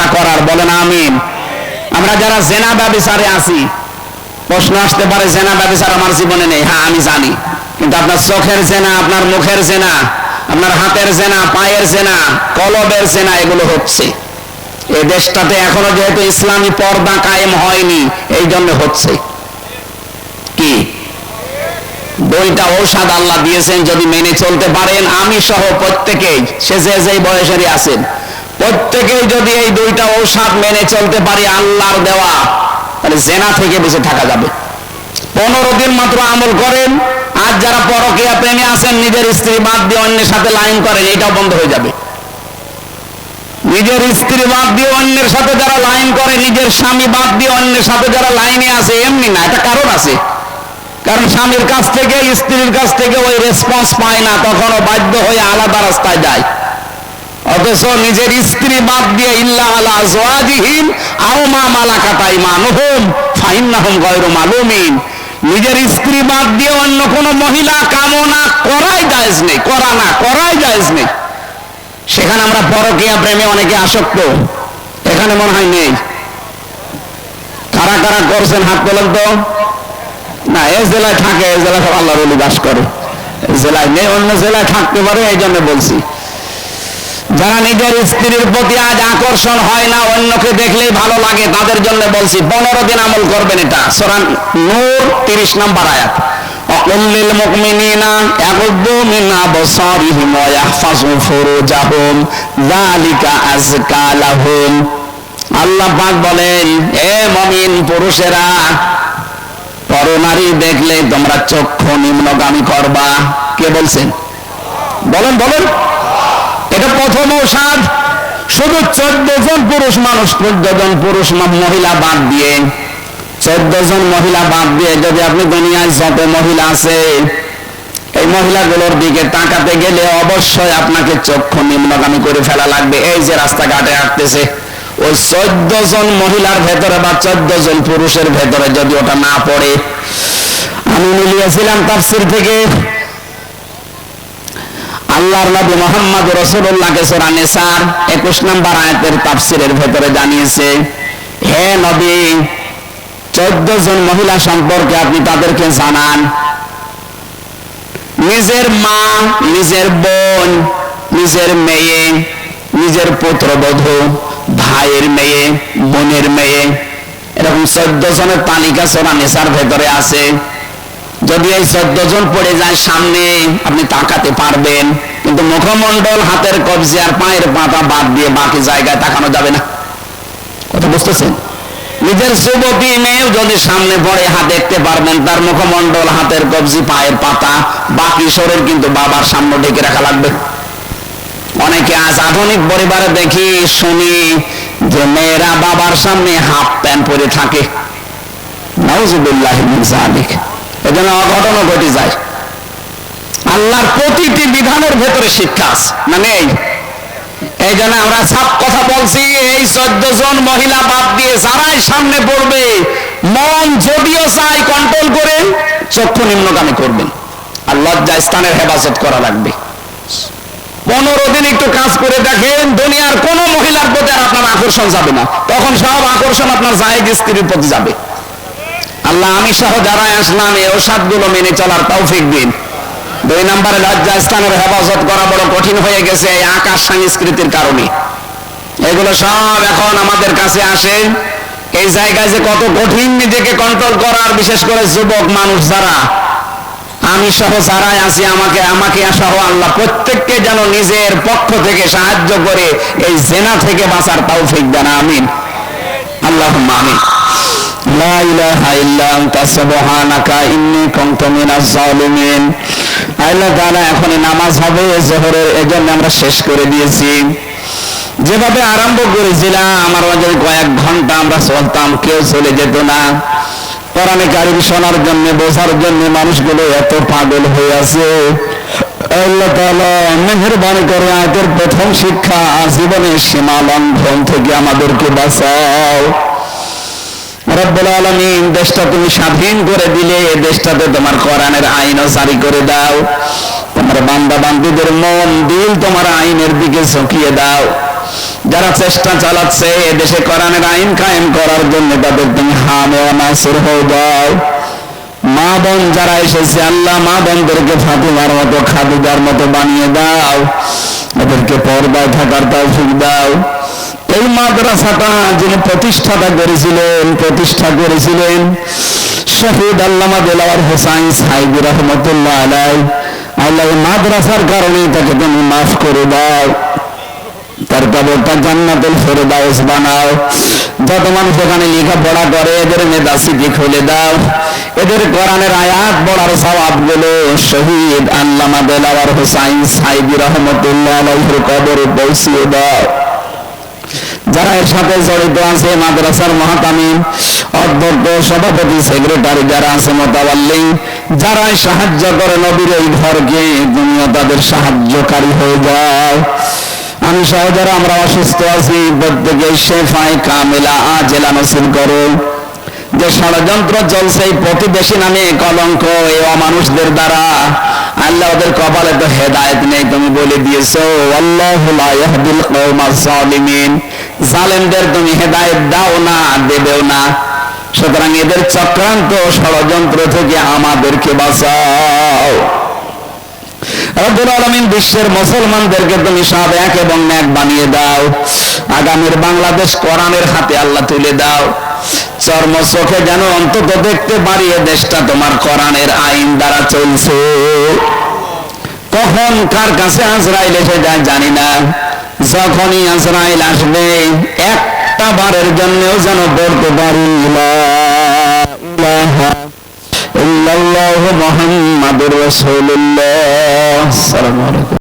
জেনাটা করার, বলেন আমিন। আমরা যারা জেনা ব্যবসারে আছি, প্রশ্ন আসতে পারে, জেনা ব্যবসার আমার জীবনে নেই। হ্যাঁ আমি জানি। কিন্তু আপনার চোখের জেনা, আপনার মুখের জেনা, আপনার হাতের জেনা, পায়ের জেনা, কলবের জেনা, এগুলো হচ্ছে। এই দেশটাতে এখনও যেহেতু ইসলামী পর্দা কায়েম হয়নি, এই জন্য হচ্ছে। কি? দুইটা ঔষধ আল্লাহ দিয়েছেন, যদি মেনে চলতে পারেন, আমি সহ প্রত্যেকেই, সে যে যেই বয়সেরই আছেন প্রত্যেকেই যদি এই দুইটা ঔষধ মেনে চলতে পারি আল্লাহর দেওয়া, তাহলে জেনা থেকে বেঁচে থাকা যাবে। পনেরো দিন মাত্র আমল করেন, আর যারা পরকীয়া প্রেমে আছেন, নিজের স্ত্রী বাদ দিয়ে অন্যের সাথে লাইন করেন, এটাও বন্ধ হয়ে যাবে। নিজের স্ত্রী বাদ দিয়ে অন্যের সাথে যারা লাইন করে, নিজের স্বামী বাদ দিয়ে অন্যের সাথে যারা লাইনে আছে, এমনি না, এটা কারণ আছে। কারণ স্বামীর কাছ থেকে, স্ত্রীর কাছ থেকে ওই রেসপন্স পায় না, তখনও বাধ্য হয়ে আলাদা রাস্তায় যায়। অথচ নিজের স্ত্রী বাদ দিয়ে ইল্লা আলা জোয়াজিহীন আও মা মালাকাতাই মানুহুম, ফাইন্নাহুম গয়রু মালুমিন। নিজের স্ত্রী বাদ দিয়ে অন্য কোন মহিলা কামনা করাই জায়েজ নেই, করা না, করাই জায়েজ নেই। সেখানে আমরা পরকীয়া প্রেমে অনেকে আসক্ত, এখানে মনে হয় নেই। কারা কারা করছেন হাত তোলেন তো? না, এ জেলায় থাকে, এ জেলায় সব আল্লাহর বাস করে। জেলায় নেই, অন্য জেলায় থাকতে পারে, এই জন্য বলছি। যারা নিজের স্ত্রীর প্রতি আজ আকর্ষণ হয় না, অন্যকে দেখলেই ভালো লাগে, তাদের জন্য বলছি, পনেরো দিন আমল করবেন এটা। সোরান নূর তিরিশ নম্বর আয়াত। বলেন, এ পুরুষেরা দেখলে তোমরা চক্ষু নিম্নগামী করবা। কে বলছেন? বলেন বলেন। প্রথম ঔষধ, শুধু চোদ্দ জন পুরুষ মানুষ, চোদ্দ জন পুরুষ মহিলা বাদ দিয়ে, চোদ্দ জন মহিলা বাদ দিয়ে যদি আপনি দুনিয়ায় যত মহিলা আছে, এই মহিলাগুলোর দিকে তাকাতে গেলে অবশ্যই আপনাকে চক্ষু নিম্নগামী করে ফেলা লাগবে। এই যে রাস্তাঘাটে হাঁটতেছে ওই চোদ্দ জন মহিলার ভেতরে বা চোদ্দ জন পুরুষের ভেতরে যদি ওটা না পড়ে, আমি মিলিয়েছিলাম তাফসির থেকে আল্লাহর নবী মোহাম্মদ রসুল্লাহকে সোরা নেসার একুশ নম্বর আয়াতের তাফসিরের ভেতরে জানিয়েছে, হে নবী, চোদ্দ জন মহিলা সম্পর্কে আপনি তাদেরকে জানান। নিজের মা, নিজের বোন, নিজের মেয়ে, নিজের পুত্রবধূ, ভাইয়ের মেয়ে, বোনের মেয়ে। এরকম চোদ্দ জনের তালিকা সোরা নেশার ভেতরে আছে। যদি এই চোদ্দ জন পড়ে যায় সামনে, আপনি তাকাতে পারবেন। কিন্তু মুখমন্ডল হাতের কবজি আর পায়ের পাতা বাদ দিয়ে বাকি জায়গায় তাকানো যাবে না। কথা বুঝতেছেন? নিজের যুবতী মেয়েও যদি সামনে পড়ে, হাত দেখতে পারবেন, তার মুখমণ্ডল, হাতের কবজি, পায়ের পাতা, বাকি শরীর কিন্তু বাবার সামনে ঢেকে রাখা লাগবে। অনেকে আজ আধুনিক পরিবারে দেখি, শুনি যে মেয়েরা বাবার সামনে হাফ প্যান্ট পরে থাকে। নাউজুবিল্লাহ মিন জালিক এজন্য অঘটনও ঘটে যায়। আল্লাহর প্রতিটি বিধানের ভেতরে শিক্ষা আছে। না নেই এই জন্য আমরা সব কথা বলছি, এই চোদ্দ জন মহিলা বাদ দিয়ে যারাই সামনে পড়বে, মন যদিও চাই কন্ট্রোল করে, চক্ষু নিম্নগামী করবেন আর লজ্জা স্থানের হেফাজত করা লাগবে। পনেরো দিন একটু কাজ করে দেখেন, দুনিয়ার কোন মহিলার প্রতি আর আপনার আকর্ষণ যাবে না। তখন সব আকর্ষণ আপনার জাহেজ স্ত্রীর প্রতি যাবে। আল্লাহ, আমি সহ যারা আসলাম, এই ওষুধগুলো মেনে চলার তৌফিক দিন। দুই নম্বরে লজ্জা স্থানের হেফাজত করা বড় কঠিন হয়ে গেছে এই আকাশ সংস্কৃতির কারণে। এগুলো সব এখন আমাদের কাছে আসে। এই জায়গায় যে কত কঠিন নিজেকে কন্ট্রোল করার, বিশেষ করে যুবক মানুষ যারা, আমি সহ যারাই আছি, আমাকে আমাকে সহ আল্লাহ প্রত্যেককে যেন নিজের পক্ষ থেকে সাহায্য করে এই জেনা থেকে বাঁচার তাও তৌফিক দেন, আমিন। আল্লাহ আমিন। লা ইলাহা ইল্লা আনতা, সুবহানাকা, ইন্নী কুনতু মিনাজ জালিমিন আল্লাহ তাআলা এখন নামাজ হবে, জোহরের এজন্য আমরা শেষ করে দিয়েছি। যেভাবে আরম্ভ করেছিলাম, আমার মাঝে কয়েক ঘণ্টা আমরা চলতাম, কেউ চলে যেত না। কোরআনে কারিম শোনার জন্য, বোঝার জন্য মানুষগুলো এত পাগল হয়ে আছে। আল্লাহ তাআলা মেহেরবানি করে আয়াতের প্রথম শিক্ষা, জীবনের সীমা লঙ্ঘন থেকে আমাদেরকে বাঁচাও। রব্বুল আলামিন, দেশটা তুমি স্বাধীন করে দিলে দেশটাতে তোমার কোরআনের আইনও জারি করে দাও। তোমার বান্দা বান্দীদের মন, দিল তোমার আইনের দিকে ঝুঁকিয়ে দাও। যারা চেষ্টা চালাচ্ছে দেশে কোরআনের আইন কায়েম করার জন্য তাদের তুমি হামে নাসির হয়ে যাও। মা বোন যারা এসেছে, আল্লাহ মা বোনদেরকে ফাতিমার মতো, খাদিজার মতো বানিয়ে দাও। এদেরকে পর্দায় থাকার তৌফিক দাও। এই মাদ্রাসাটা যিনি প্রতিষ্ঠাতা করেছিলেন, প্রতিষ্ঠা করেছিলেন শহীদ আল্লামা দেলাওয়ার হোসাইন সাইদ রহমতুল্লাহ আলাই। আল্লাহ মাদ্রাসার কারণে তাকে তুমি মাফ করে দাও। তার কবরটা জান্নাতুল ফেরদাউস বানাও। যত মানুষ ওখানে লেখাপড়া করে, এদের মেধাসিটি খুলে দাও। এদের কোরআনের আয়াত পড়ার সওয়াবগুলো শহীদ আল্লামা দেলাওয়ার হোসাইন সাইদি রহমতুল্লাহ আলাইহির কবরে পৌঁছিয়ে দাও। যারা এর সাথে জড়িত আছে, মাদ্রাসার মহাতামিম, অধ্যক্ষ, সভাপতি সেক্রেটারি যারা আছে, মোতাবাল্লি যারা সাহায্য করে নবীর এই ঘরকে তুমিও তাদের সাহায্যকারী হয়ে যাও আমি সহ আমরা অসুস্থ আছি, প্রত্যেকে শেফাই কামেলা আজেলা নসিব করো যে ষড়যন্ত্র চলছে এই প্রতিবেশী নামে কলঙ্ক এই অমানুষদের দ্বারা, আল্লাহ ওদের কপালে তো হেদায়েত নেই, তুমি বলে দিয়েছ, আল্লাহু জালেমদের তুমি হেদায়েত দাও না, দেবেও না। সুতরাং এদের চক্রান্ত ষড়যন্ত্র থেকে আমাদেরকে বাঁচাও। বিশ্বের মুসলমানদেরকে তুমি সব এক এবং বানিয়ে দাও। আগামীর বাংলাদেশ কোরআনের হাতে আল্লাহ তুলে দাও। চর্ম চোখে যেন অন্তত দেখতে পারি দেশটা তোমার কোরআনের আইন দ্বারা চলছে। কখন কার কাছে আজরাইল এসে যায় জানি না। যখনই আজরাইল আসবে একটা বারের জন্যও যেন বলতে পারি লা রসুল্লাহ